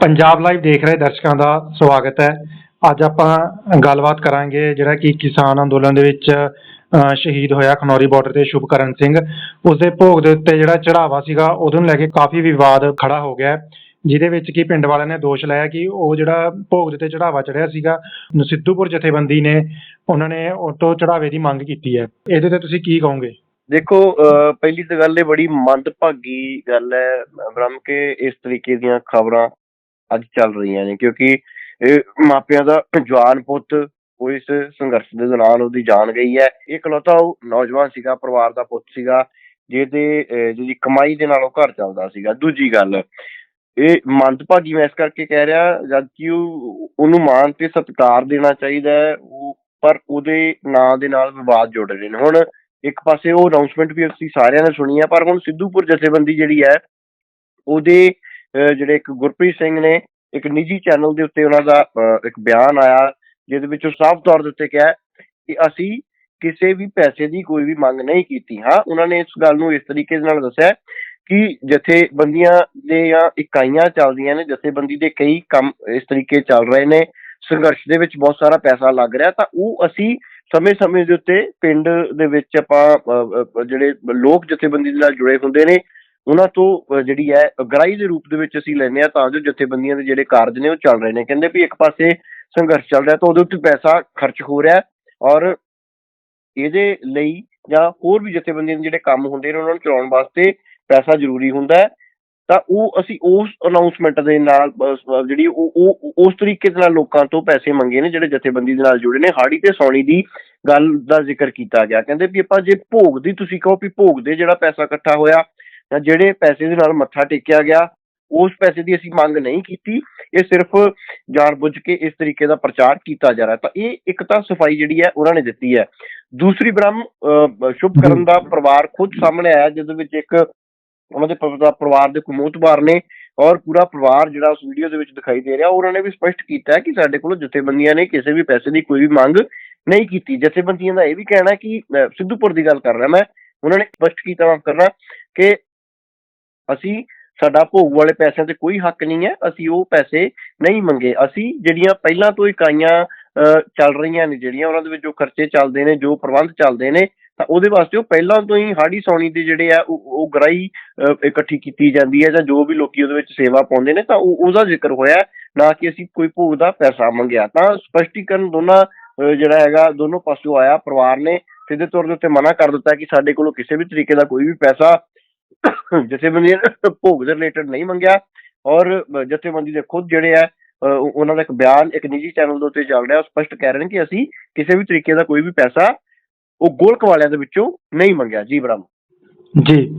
Punjab live ਦੇਖ ਰਹੇ ਦਰਸ਼ਕਾਂ ਦਾ ਸਵਾਗਤ ਹੈ। ਅੱਜ ਆਪਾਂ ਗੱਲਬਾਤ ਕਰਾਂਗੇ ਜਿਹੜਾ ਕਿ ਕਿਸਾਨ ਅੰਦੋਲਨ ਦੇ ਵਿੱਚ ਸ਼ਹੀਦ ਹੋਇਆ ਖਨੌਰੀ ਬਾਰਡਰ ਤੇ ਸ਼ੁਭਕਰਨ ਸਿੰਘ। ਉਸ ਦੇ ਭੋਗ ਦੇ ਉੱਤੇ ਜਿਹੜਾ ਚੜਾਵਾ ਸੀਗਾ ਉਹਨੂੰ ਲੈ ਕੇ ਕਾਫੀ ਵਿਵਾਦ ਖੜਾ ਹੋ ਗਿਆ ਜਿਹਦੇ ਵਿੱਚ ਕਿ ਪਿੰਡ ਵਾਲਿਆਂ ਨੇ ਦੋਸ਼ ਲਾਇਆ ਕਿ ਉਹ ਜਿਹੜਾ ਭੋਗ ਦੇ ਉੱਤੇ ਚੜਾਵਾ ਚੜਿਆ ਸੀਗਾ ਸਿੱਧੂਪੁਰ ਜਥੇਬੰਦੀ ਨੇ, ਉਹਨਾਂ ਨੇ ਉਹ ਚੜਾਵੇ ਦੀ ਮੰਗ ਕੀਤੀ ਹੈ। ਇਹਦੇ ਤੇ ਤੁਸੀਂ ਕੀ ਕਹੋਗੇ? ਦੇਖੋ ਪਹਿਲੀ ਤਾਂ ਗੱਲ ਇਹ ਬੜੀ ਮੰਦਭਾਗੀ ਗੱਲ ਹੈ। ਬ੍ਰਹਮ, ਕੇ ਇਸ ਤਰੀਕੇ ਦੀਆਂ ਖਬਰਾਂ ਅੱਜ ਚੱਲ ਰਹੀਆਂ ਨੇ, ਕਿਉਂਕਿ ਇਹ ਮਾਪਿਆਂ ਦਾ ਜਵਾਨ ਪੁੱਤ ਉਹ ਇਸ ਸੰਘਰਸ਼ ਦੇ ਦੌਰਾਨ ਉਹਦੀ ਜਾਨ ਗਈ ਹੈ। ਇਹ ਇਕਲੌਤਾ ਉਹ ਨੌਜਵਾਨ ਸੀਗਾ, ਪਰਿਵਾਰ ਦਾ ਪੁੱਤ ਸੀਗਾ, ਜਿਹਦੇ ਜਿਹਦੀ ਕਮਾਈ ਦੇ ਨਾਲ ਉਹ ਘਰ ਚੱਲਦਾ ਸੀਗਾ। ਦੂਜੀ ਗੱਲ, ਇਹ ਮੰਦਭਾਗੀ ਮੈਂ ਇਸ ਕਰਕੇ ਕਹਿ ਰਿਹਾ ਜਦ ਕਿ ਉਹਨੂੰ ਮਾਣ ਤੇ ਸਤਿਕਾਰ ਦੇਣਾ ਚਾਹੀਦਾ ਹੈ, ਉਹ, ਪਰ ਉਹਦੇ ਨਾਂ ਦੇ ਨਾਲ ਵਿਵਾਦ ਜੁੜ ਰਹੇ ਨੇ। ਹੁਣ ਇੱਕ ਪਾਸੇ ਉਹ ਅਨਾਉਂਸਮੈਂਟ ਵੀ ਅਸੀਂ ਸਾਰਿਆਂ ਨੇ ਸੁਣੀ ਆ, ਪਰ ਹੁਣ ਸਿੱਧੂਪੁਰ ਜਥੇਬੰਦੀ ਜਿਹੜੀ ਹੈ, ਉਹਦੇ ਜਿਹੜੇ ਇੱਕ ਗੁਰਪ੍ਰੀਤ ਸਿੰਘ ਨੇ ਇੱਕ ਨਿੱਜੀ ਚੈਨਲ ਦੇ ਉੱਤੇ ਉਹਨਾਂ ਦਾ ਇੱਕ ਬਿਆਨ ਆਇਆ, ਜਿਹਦੇ ਵਿੱਚ ਉਹ ਸਾਫ਼ ਤੌਰ ਦੇ ਉੱਤੇ ਕਿਹਾ ਕਿ ਅਸੀਂ ਕਿਸੇ ਵੀ ਪੈਸੇ ਦੀ ਕੋਈ ਵੀ ਮੰਗ ਨਹੀਂ ਕੀਤੀ। ਹਾਂ, ਉਹਨਾਂ ਨੇ ਇਸ ਗੱਲ ਨੂੰ ਇਸ ਤਰੀਕੇ ਨਾਲ ਦੱਸਿਆ ਕਿ ਜਥੇਬੰਦੀਆਂ ਦੇ ਜਾਂ ਇਕਾਈਆਂ ਚੱਲਦੀਆਂ ਨੇ, ਜਥੇਬੰਦੀ ਦੇ ਕਈ ਕੰਮ ਇਸ ਤਰੀਕੇ ਚੱਲ ਰਹੇ ਨੇ, ਸੰਘਰਸ਼ ਦੇ ਵਿੱਚ ਬਹੁਤ ਸਾਰਾ ਪੈਸਾ ਲੱਗ ਰਿਹਾ, ਤਾਂ ਉਹ ਅਸੀਂ ਸਮੇਂ-ਸਮੇਂ ਦੇ ਉੱਤੇ ਪਿੰਡ ਦੇ ਵਿੱਚ ਆਪਾਂ ਜਿਹੜੇ ਲੋਕ ਜਥੇਬੰਦੀ ਦੇ ਨਾਲ ਜੁੜੇ ਹੁੰਦੇ ਨੇ ਉਹਨਾਂ ਤੋਂ ਜਿਹੜੀ ਹੈ ਗ੍ਰਾਈ ਦੇ ਰੂਪ ਦੇ ਵਿੱਚ ਅਸੀਂ ਲੈਂਦੇ ਆ ਤਾਂ ਜੋ ਜਥੇਬੰਦੀਆਂ ਦੇ ਜਿਹੜੇ ਕਾਰਜ ਨੇ ਉਹ ਚੱਲ ਰਹੇ ਨੇ। ਕਹਿੰਦੇ ਵੀ ਇੱਕ ਪਾਸੇ ਸੰਘਰਸ਼ ਚੱਲ ਰਿਹਾ ਤਾਂ ਉਹਦੇ ਉੱਤੇ ਪੈਸਾ ਖਰਚ ਹੋ ਰਿਹਾ ਔਰ ਇਹਦੇ ਲਈ ਜਾਂ ਹੋਰ ਵੀ ਜਥੇਬੰਦੀਆਂ ਦੇ ਜਿਹੜੇ ਕੰਮ ਹੁੰਦੇ ਨੇ, ਉਹਨਾਂ ਨੂੰ ਚਲਾਉਣ ਵਾਸਤੇ ਪੈਸਾ ਜ਼ਰੂਰੀ ਹੁੰਦਾ ਹੈ। ਤਾਂ ਉਹ ਅਸੀਂ ਉਸ ਅਨਾਉਂਸਮੈਂਟ ਦੇ ਨਾਲ ਜਿਹੜੀ ਉਹ ਉਹ ਉਸ ਤਰੀਕੇ ਦੇ ਨਾਲ ਲੋਕਾਂ ਤੋਂ ਪੈਸੇ ਮੰਗੇ ਨੇ, ਜਿਹੜੇ ਜਥੇਬੰਦੀ ਦੇ ਨਾਲ ਜੁੜੇ ਨੇ। ਹਾੜੀ ਤੇ ਸੌਣੀ ਦੀ ਗੱਲ ਦਾ ਜ਼ਿਕਰ ਕੀਤਾ ਗਿਆ। ਕਹਿੰਦੇ ਵੀ ਆਪਾਂ ਜੇ ਭੋਗ ਦੀ ਤੁਸੀਂ ਕਹੋ ਵੀ ਭੋਗ ਦੇ ਜਿਹੜਾ ਪੈਸਾ ਇਕੱਠਾ ਹੋਇਆ ਜਾਂ ਜਿਹੜੇ ਪੈਸੇ ਦੇ ਨਾਲ ਮੱਥਾ ਟੇਕਿਆ ਗਿਆ, ਉਸ ਪੈਸੇ ਦੀ ਅਸੀਂ ਮੰਗ ਨਹੀਂ ਕੀਤੀ। ਇਹ ਸਿਰਫ ਜਾਣਬੁੱਝ ਕੇ ਇਸ ਤਰੀਕੇ ਦਾ ਪ੍ਰਚਾਰ ਕੀਤਾ ਜਾ ਰਿਹਾ ਤਾਂ ਇਹ ਇੱਕ ਤਾਂ ਸਫ਼ਾਈ ਜਿਹੜੀ ਹੈ, ਉਹਨਾਂ ਨੇ ਦਿੱਤੀ ਹੈ। ਦੂਸਰੀ ਬ੍ਰਹਮ ਸ਼ੁਭਕਰਨ ਦਾ ਪਰਿਵਾਰ ਖੁਦ ਸਾਹਮਣੇ ਆਇਆ, ਜਿਹਦੇ ਵਿੱਚ ਇੱਕ ਉਹਨਾਂ ਦੇ ਪਰਿਵਾਰ ਦੇ ਕੁਮੋਤਬਾਰ ਨੇ ਔਰ ਪੂਰਾ ਪਰਿਵਾਰ ਜਿਹੜਾ ਉਸ ਵੀਡੀਓ ਦੇ ਵਿੱਚ ਦਿਖਾਈ ਦੇ ਰਿਹਾ ਉਹਨਾਂ ਨੇ ਵੀ ਸਪਸ਼ਟ ਕੀਤਾ ਹੈ ਕਿ ਸਾਡੇ ਕੋਲੋਂ ਜਥੇਬੰਦੀਆਂ ਨੇ ਕਿਸੇ ਵੀ ਪੈਸੇ ਦੀ ਕੋਈ ਵੀ ਮੰਗ ਨਹੀਂ ਕੀਤੀ। ਜਥੇਬੰਦੀਆਂ ਦਾ ਇਹ ਵੀ ਕਹਿਣਾ ਕਿ ਸਿੱਧੂਪੁਰ ਦੀ ਗੱਲ ਕਰ ਰਿਹਾ ਮੈਂ, ਉਹਨਾਂ ਨੇ ਸਪਸ਼ਟ ਕੀਤਾ, ਮੈਂ ਕਰਨਾ ਕਿ ਅਸੀਂ ਸਾਡਾ ਭੋਗ ਵਾਲੇ ਪੈਸਿਆਂ ਤੇ ਕੋਈ ਹੱਕ ਨਹੀਂ ਹੈ, ਅਸੀਂ ਉਹ ਪੈਸੇ ਨਹੀਂ ਮੰਗੇ। ਅਸੀਂ ਜਿਹੜੀਆਂ ਪਹਿਲਾਂ ਤੋਂ ਇਕਾਈਆਂ ਚੱਲ ਰਹੀਆਂ ਨੇ, ਜਿਹੜੀਆਂ ਉਹਨਾਂ ਦੇ ਵਿੱਚ ਜੋ ਖਰਚੇ ਚੱਲਦੇ ਨੇ, ਜੋ ਪ੍ਰਬੰਧ ਚੱਲਦੇ ਨੇ, ਤਾਂ ਉਹਦੇ ਵਾਸਤੇ ਉਹ ਪਹਿਲਾਂ ਤੋਂ ਹੀ ਹਾੜੀ ਸੌਣੀ ਦੇ ਜਿਹੜੇ ਆ, ਉਹ ਗਰਾਈ ਇਕੱਠੀ ਕੀਤੀ ਜਾਂਦੀ ਹੈ ਜਾਂ ਜੋ ਵੀ ਲੋਕੀ ਉਹਦੇ ਵਿੱਚ ਸੇਵਾ ਪਾਉਂਦੇ ਨੇ, ਤਾਂ ਉਹਦਾ ਜ਼ਿਕਰ ਹੋਇਆ, ਨਾ ਕਿ ਅਸੀਂ ਕੋਈ ਭੋਗ ਦਾ ਪੈਸਾ ਮੰਗਿਆ। ਤਾਂ ਸਪਸ਼ਟੀਕਰਨ ਦੋਨਾਂ ਜਿਹੜਾ ਹੈਗਾ, ਦੋਨੋਂ ਪਾਸੋਂ ਆਇਆ, ਪਰਿਵਾਰ ਨੇ ਸਿੱਧੇ ਤੌਰ ਦੇ ਉੱਤੇ ਮਨਾ ਕਰ ਦਿੱਤਾ ਕਿ ਸਾਡੇ ਕੋਲੋਂ ਕਿਸੇ ਵੀ ਤਰੀਕੇ ਦਾ ਕੋਈ ਵੀ ਪੈਸਾ ਜਥੇਬੰਦੀ ਭੋਗ ਦੇ ਰਿਲੇਟਡ ਨਹੀਂ ਮੰਗਿਆ ਔਰ ਜਥੇਬੰਦੀ ਦੇ ਖੁਦ ਜਿਹੜੇ ਆ ਉਹਨਾਂ ਦਾ ਇੱਕ ਬਿਆਨ ਇੱਕ ਨਿੱਜੀ ਚੈਨਲ ਦੇ ਉੱਤੇ ਚੱਲ ਰਿਹਾ, ਉਹ ਸਪਸ਼ਟ ਕਹਿ ਰਹੇ ਨੇ ਕਿ ਅਸੀਂ ਕਿਸੇ ਵੀ ਤਰੀਕੇ ਦਾ ਕੋਈ ਵੀ ਪੈਸਾ ਉਹ ਗੋਲਕ ਵਾਲਿਆਂ ਦੇ ਵਿੱਚੋਂ ਨਹੀਂ ਮੰਗਿਆ। ਜੀ ਬ੍ਰਹਮ। ਜੀ।